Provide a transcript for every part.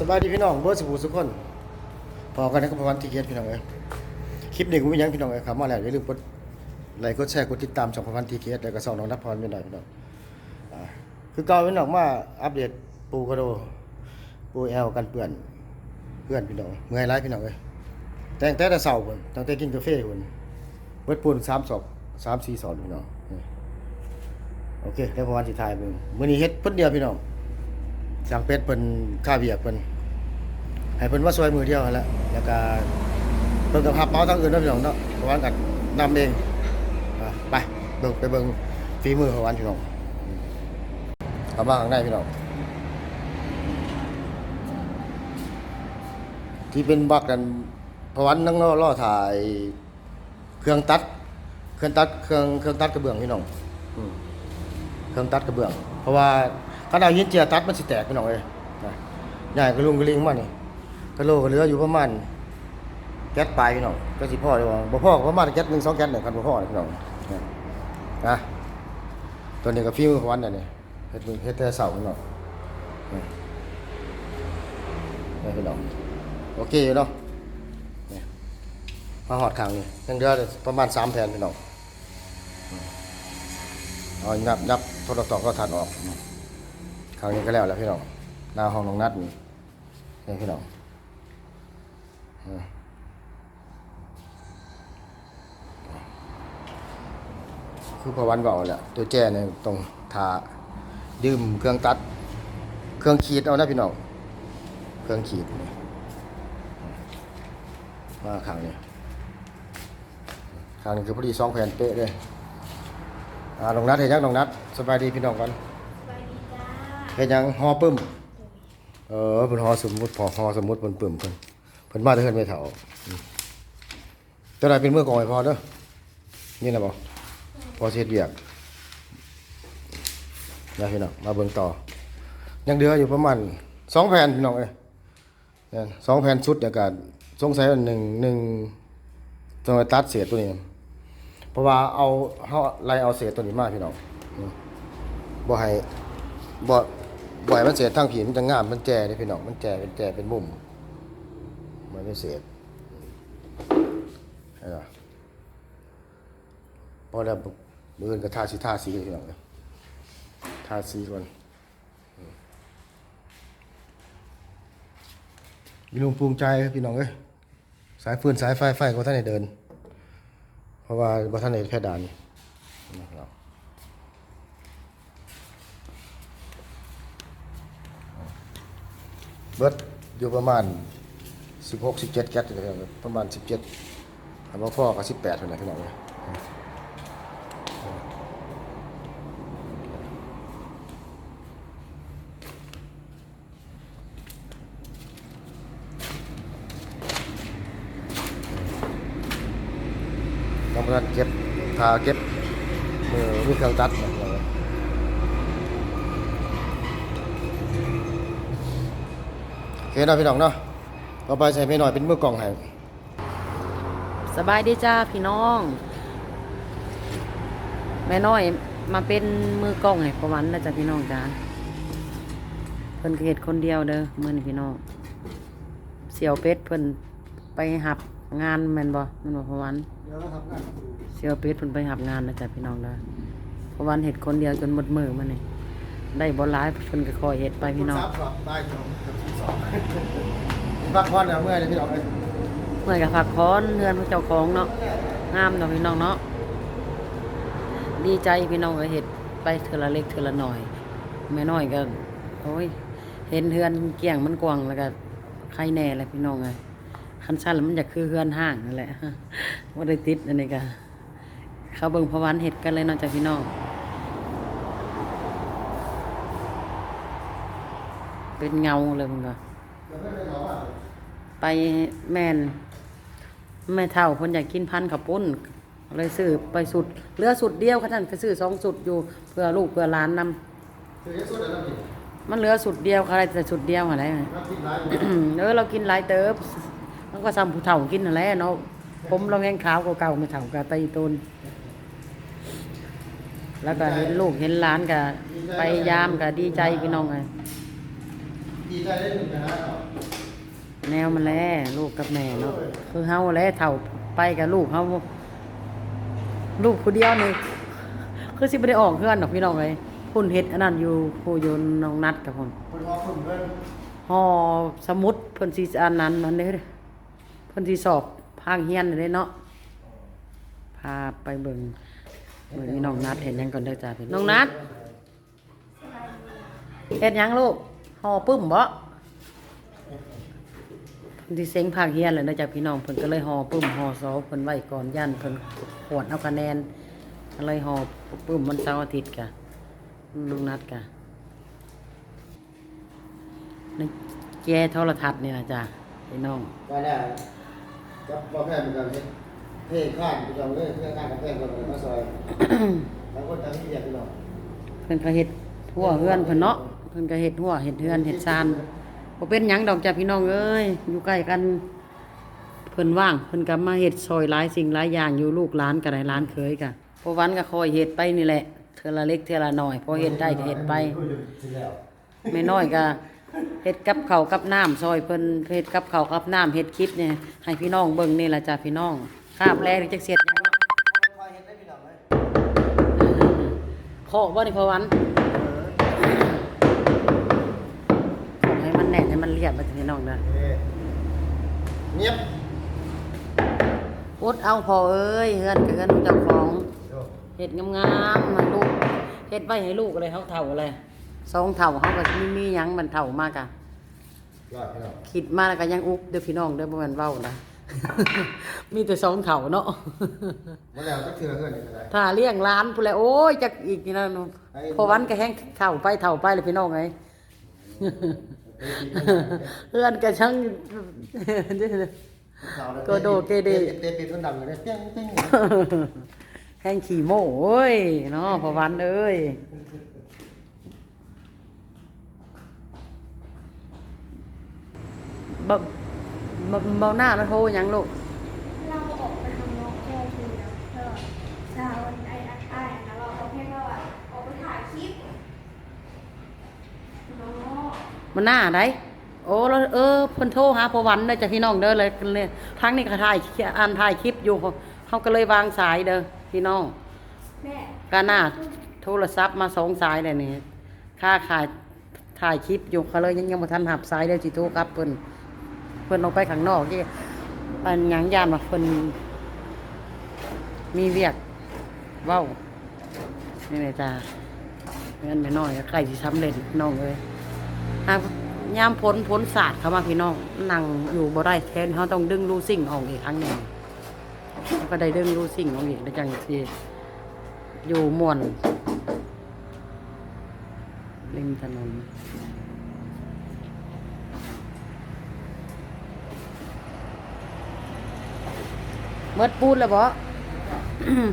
สบายดีพี่น้องเบิร์สุภูสุกคนพอกันนะครับประวันที่เกียรติพี่น้องเอ้ยคลิปนี้กูมียังพี่น้องเอ้ยครับมาแล้วอย่าลืมกดไลค์กดแชร์กดติดตามช่องประวันที่เกียรติแล้วก็ส่องน้องนัทพรไม่หน่อยพี่น้องคือเก่าพี่น้องมาอัปเดตปูกระโดปูแอลกันเปื่อนเพื่อนพี่น้องเมื่อยร้ายพี่น้องเอ้ยแต่งแต่แต่เสาคนตั้งแต่กินกาแฟคนเบิดปูนสามศอกสามสี่ศอกพี่น้องโอเคแล้วประวันที่ทายเบิ่งมื้อนี้เฮ็ดเพิ่นเดียวพี่น้อง สั่งเป็ดเพิ่นค่าเวียกเพิ่นให้เพิ่นมาช่วยมือเดียวนั่นแหละแล้วก็เพิ่นก็พับเมาทั้งอื่นเนาะพี่น้องเนาะเพราะว่ากันนำเองอะไปเบิ่งไปเบิ่งฝีมือของวันพี่น้องเข้ามาข้างในพี่น้องที่เป็นบักกันเพราะวันนั่งรอรอถ่าย เครื่องตัด เครื่องตัดเครื่องเครื่องตัดกระเบื้องพี่น้องอืมเครื่องตัดกระเบื้อง เพราะว่า ถ้าเอาหินเจียตัดมันสิแตกพี่น้องเอ้ยนะใหญ่กระลุงกระลิงมานี่กระโลกเหลืออยู่ประมาณแก๊สปลายพี่น้องก็สิพ่อได้ว่าบ่พ่อประมาณแก๊สหนึ่งสองแก๊สหนึ่งคันบ่พ่อนะพี่น้องนะตัวนี้ก็ฟิวของวันน่ะนี่เฮ็ดมือเฮ็ดแต่เสาพี่น้องนี่พี่น้องโอเคอยู่เนาะมาหอดข้างนี่ยังเหลือประมาณ3แผ่นพี่น้องเอานับนับโทรศัพท์ก็ทันออก คราวนี้ก็แล้วแล้วพี่น้องหน้าห้องน้องนัดนี่นี่พี่น้องคือพอวันเบาแหละตัวแจ้เนี่ยตรงทาดื่มเครื่องตัด เครื่องขีดเอานะพี่น้องเครื่องขีดนี่มาขางนี้ข้างนี้คือพอดีสองแผ่นเป๊ะเลยอ่าน้องนัดเห็นยังน้องนัดสบายดีพี่น้องกัน เห็นยังฮอปึ้ม เออเพิ่นฮอสมมุติพอฮอสมมุติเพิ่นปึ้มเพิ่นเพิ่นมาแต่เพิ่นไม่เฒ่าอืมตัวใดเป็นมือกองให้พอเด้อนี่นะบ่พอเสิเฮ็ดเวียกนะพี่น้องมาเบิ่งต่อ ยังเหลืออยู่ประมาณ2แผ่นพี่น้องเอ้ยสองแผ่นชุดเดี๋ยวก็สงสัยว่าหนึ่งหนึ่งต้องไปตัดเศษตัวนี้ เพราะว่าเอาเฮาไล่เอาเศษตัวนี้มาพี่น้องอืมบ่ให้บ่ บ่ให้มันเศษทางผีมันจะงามมันแจ่เด้พี่น้องมันแจเป็นแจเป็นมุมมันไม่เศษเห็นบ่พอแล้วมืออื่นก็ทาสีทาสีเลยพี่น้องเอ้ยทาสีก่อนอืมมีลุงภูมิใจพี่น้องเอ้ยสายฟืนสายไฟไฟก็ท่านได้เดิน เพราะว่าบัท่านเอกแค่ด่านนะครับ เบิดอยู่ประมาณ16 17แก๊สเลยครับประมาณ17อันว่าพ่อก็18เท่านั้นพี่น้องเลยน้องประธานเก็บทาเก็บมือมือเครื่องตัดนะพี่น้อง เอ้ยโอเคเนาะพี่น้องเนาะต่อไปใส่ไปหน่อยเป็นมือกล่องให้สบายดีจ้าพี่น้อง แม่น้อยมาเป็นมือกล้องให้ประวันนะจ้ะพี่น้องจ้าเพิ่นก็เฮ็ดคนเดียวเด้อมื้อนี้พี่น้องเสี่ยวเป็ดเพิ่นไปหับงานแม่นบ่แม่นบ่ประวันเดี๋ยวนะครับงานเสี่ยวเป็ดเพิ่นไปหับงานนะจ้ะพี่น้องเด้อประวันเฮ็ดคนเดียวจนหมดมือมื้อนี้ ได้บ่หลายเพิ่นก็คอยเฮ็ดไปพี่น้องสามสอบได้พี่น้องกับที่สองพักผ่อนเอาเมื่อยเลยพี่น้องเลยเมื่อยก็พักผ่อนเฮือนเจ้าของเนาะงามเนาะพี่น้องเนาะดีใจพี่น้องก็เฮ็ดไปเทื่อละเล็กเทื่อละน้อยแม่น้อยก็โอ้ยเห็นเฮือนเกี่ยงมันกว้างแล้วก็ใครแน่แหละพี่น้องไงคันสั้นแล้วมันอยากคือเฮือนห้างนั่นแหละว่าได้ติดอันนี้ก็เขาเบิ่งพวันเห็ดกันเลยนอกจากพี่น้อง เป็นเงาเลยมึงก็ไปแม่น แม่เท่าคนอยากกินพันธุ์ขับปุ้น เลยซื้อไปสุดเหลือสุดเดียวขนาดก็ซื้อสองสุดอยู่เพื่อลูกเพื่อหลานนำมันเหลือสุดเดียวอะไรแต่สุดเดียวอะไรรับทิ้งร้ายเออเรากินหลายเติบมันก็ซ้ำผู้เฒ่ากินนั่นแหละเนาะผมเราแห้งขาวกว่าเก่าไม่เฒ่ากะตีตูนแล้วก็เห็นลูกเห็นหลานก็ไปยามก็ดีใจพี่น้องไง ดีใจได้หนึ่งนะฮะแนวมันแลลูกกับแม่เนาะคือเฮาแลเฒ่าไปกับลูกเฮาลูกผู้เดียวนี่คือสิบ่ได้ออกเฮือนดอกพี่น้องเอ้ยพุ่นเฮ็ดอันนั้นอยู่ผู้อยนน้องนัดกับผมคนว่าคนเพิ่นห่อสมุดเพิ่นสิอันนั้นมันเด้อเพิ่นสิสอบภาคเฮียนเด้เนาะพาไปเบิ่งเบิ่งอีน้องนัดเห็นหยังก่อนเด้อจ้าพี่น้องนัดเฮ็ดหยังลูก ห่อปึ้มบ่เพิ่นสิเซ็งภาคเฮียนเลยเด้อจ้าพี่น้องเพิ่นก็เลยห่อปึ้มห่อซอเพิ่นไว้ก่อนยันเพิ่นขวดเอาคะแนนก็เลยห่อปึ้มวันเสาร์อาทิตย์กะน้องนัดกะในแกโทรทัศน์นี่นะจ้ะพี่น้องก็ได้กับบ่แพ้เหมือนกันเฮ็ดเท่ข้านพี่น้องเลยเท่ข้านกับแพงกันเลยมาซอยแล้วคนทางนี้เรียกพี่น้องเพิ่นก็เฮ็ดหัวเฮือนเพิ่นเนาะ เพิ่นก็เฮ็ดหัวเฮ็ดเฮือนเฮ็ดซานบ่เป็นหยังดอกจ้ะพี่น้องเอ้ยอยู่ใกล้กันเพิ่นว่างเพิ่นก็มาเฮ็ดซอยหลายสิ่งหลายอย่างอยู่ลูกหลานก็ได้หลานเคยก็พอวันก็คอยเฮ็ดไปนี่แหละเทื่อละเล็กเทื่อละน้อยพอเฮ็ดได้ก็เฮ็ดไปสิแล้วแม่น้อยก็เฮ็ดกับข้าวกับน้ำซอยเพิ่นเฮ็ดกับข้าวกับน้ำเฮ็ดคลิปเนี่ยให้พี่น้องเบิ่งนี่ล่ะจ้ะพี่น้องคาบแรกจักเสร็จหยังเนาะคอยเฮ็ดได้พี่น้องเลยขอบ่นี่พอวัน ขอให้มันแน่นให้มันเรียบมาถึงพี่น้องนะเออเงียบอดเอาพอเอ้ยเฮือนกับเฮือนเจ้าของโอ้เฮ็ดงามๆมันลูกเฮ็ดไว้ให้ลูกอะไรเฮาเฒ่าอะไรสองเฒ่าเฮาก็มีมีหยังมันเฒ่ามากอะยอดพี่น้องคิดมาแล้วก็ยังอุบเด้อพี่น้องเด้อบ่แม่นเว้านะมีแต่สองเฒ่าเนาะมาแล้วจักเทื่อเฮือนนี่ก็ได้ถ้าเลี้ยงหลานพุ่นแหละโอ้ยจักอีกนี่นะหนูไอ้พอวันก็แห้งเฒ่าไปเฒ่าไปเลยพี่น้องไง เพื่อนก็ช่างโกโดเกเดเตะปิดมันดังเลยเปี้ยงเปี้ยงแห้งขี่โม่โอ้ยเนาะพอวันเอ้ยบ่บ่บ่หน้าแล้วโทรหยังลูก เราออกไปทำนอกแค่ทีนะเออดาวไอ้ไอ้นะเราเอาแค่ว่าออกไปถ่ายคลิปเนาะ มันหน้าไดโอ้แล้วเออเพิ่นโทรหาพอวันเด้อจ้ะพี่น้องเด้อเลยเลยทั้งนี้ก็ถ่ายอันถ่ายคลิปอยู่เขาก็เลยวางสายเด้อพี่น้องก็น่าโทรศัพท์มาสองสายเลยนี่ค่าขายถ่ายคลิปอยู่เขาเลยยังยังบ่ทันหับสายเด้อสิโทรกลับเพิ่นเพิ่นออกไปข้างนอกที่อันหยังยานว่าเพิ่นมีเวียกเว้านี่แหละจ้าเงินไม่น้อยใกล้สิสำเร็จน้องเอ้ย หากยามพ้นพ้นศาสตร์เข้ามาพี่น้องนั่งอยู่บ่ได้แทนเขาต้องดึงรูสิ่งออกอีกครั้งหนึ่งแล้วก็ได้ดึงรูสิ่งออกอีกแล้จังสิอยู่ม่วนริมถนนเมิดปูนแล้วบ่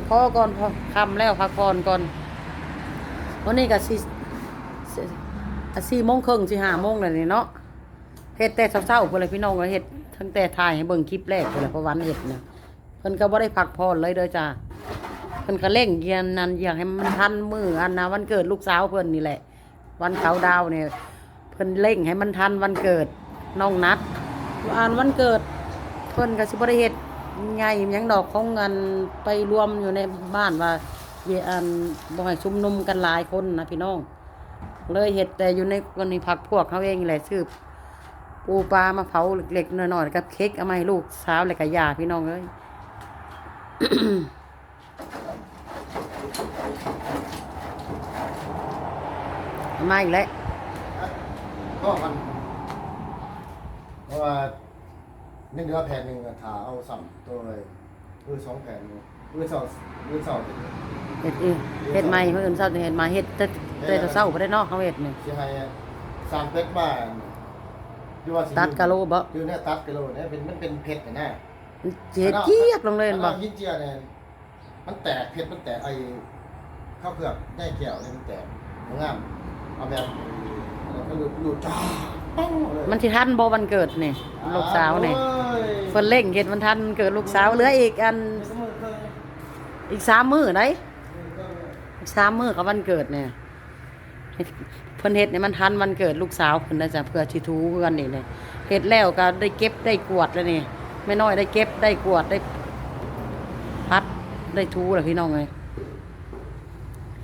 พอก่อนพอคำแล้วพักผ่อนก่อนวันนี้ก็สี่ สี่โมงครึ่งสี่ห้าโมงเลยเนาะเฮ็ดแต่เช้าๆเพื่อนเลยพี่น้องก็เฮ็ดตั้งแต่ถ่ายให้เบิ่งคลิปแรกเพื่อนเลยเพราะวันเฮ็ดเนี่ยเพิ่นก็บ่ได้พักผ่อนเลยเด้อจ้าเพิ่นก็เร่งเยียนนันอยากให้มันทันมืออันนะวันเกิดลูกสาวเพิ่นนี่แหละ วันเขาดาวเนี่ยเพิ่นเร่งให้มันทันวันเกิดน้องนัดอ่านวันเกิดเพิ่นก็สิบ่ได้เฮ็ดใหญ่หยังดอกของเงินไปรวมอยู่ในบ้านว่าเยอันบ่ให้ชุมนุมกันหลายคนนะพี่น้อง เลยเฮ็ดแต่อยู่ในวันนี้พักพวกเขาเองแหละซื้อปูปลามาเผาเล็กๆน้อยๆกับเค้กเอามาให้ลูกสาวแล้วก็ยาพี่น้องเอ้ยมาอีกแล้วก็มันเพราะว่าหนึ่เดือแผ่นหนึ่งถาเอาสัมตัวเลยคือสองแผ่นคือสองคือสอง เฮ็ดเองเฮ็ดใหม่เพิ่นเช้าจะเฮ็ดมาเฮ็ดแต่แต่เช้าบ่ได้เนาะเขาเฮ็ดนี่สิให้สร้างเป็ดบ้านดูว่าสิตัดกะโลบ่คือเนี่ยตัดกะโลเนี่ยเป็นมันเป็นเพชรนะมันเจ็ดเจี๊ยกลงเลยเห็นบ่อัหินเจียเนี่ยมันแตกเพชรมันแตกไอ้ข้าวเผือกได้แก้วเนี่ยมันแตกมันงามเอาแบบแล้วก็หลุดหลุดจ้าป้องเลยมันสิทันบ่วันเกิดนี่ลูกสาวนี่โอ้ยเพิ่นเร่งเฮ็ดมันทันวันเกิดลูกสาวเหลืออีกอันอีก3มื้อได้อี ก3มื้อกับวันเกิดเนี่ยเพิ่นเฮ็ดเนี่ยมันทันวันเกิดลูกสาวเพิ่นนะจ๊ะเพื่อสิทูเพื่อนนี่เลยเฮ็ดแล้วก็ได้เก็บได้กวดแล้วนี่ไม่น้อยได้เก็บได้กวดได้พัดได้ทูแล้วพี่น้องเอ้ย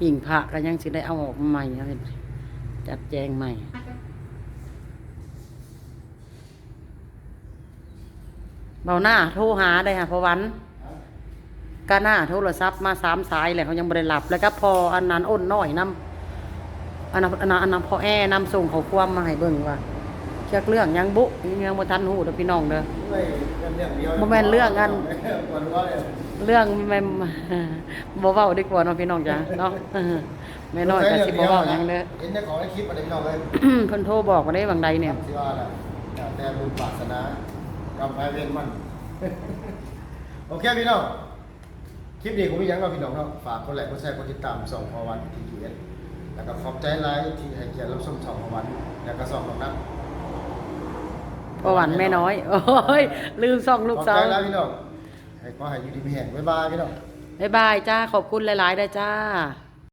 หิ่งพระก็ยังสิได้เอาออกใหม่จัดแจงใหม่เบาหน้าโทรหาได้ค่ะพอวัน กาหน้าโทรศัพท์มาสามสายแหละเขายังบริหลับ แล้วก็พออันนั้นอ้นน้อยนำอันนั้นอันนั้นอันนั้นพอแอนำส่งเขาความมาให้เบิ่งว่าเชือกเรื่องยังบุยังบ่ทันหูเด้อพี่น้องเด้อไม่เป็นเรื่องเดียวบ่แม่นเรื่องอันปวดหัวเลยเรื่องแม่บ่เว้าดีกว่าเนาะพี่น้องจ้ะเนาะแม่น้อยก็สิบ่เว้าหยังเด้อเห็นในของในคลิปอะไรพี่น้องเลยเพิ่นโทรบอกว่าได้บางใดเนี่ยที่ว่าน่ะแต่บุญปรารถนากำไพเวนมันโอเคพี่น้องค ลิปนี้ผมมีหยังเราพี่น้องเนาะฝากกดไลค์กดแชร์กดติดตามส่องพอวันทีเกียรแล้วก็ขอบใจหลายที่ให้เกียรติรับชมส่องพอวันแล้วก็ส่องน้องนัทพอหวันแม่น้อย โอ้ย ลืมส่องลูกสาวขอบใจหลายพี่น้องให้ขอให้อยู่ดีมีแห่งบ๊ายบายพี่น้อง บ๊ายบายจ้า ขอบคุณหลายๆเด้อจ้า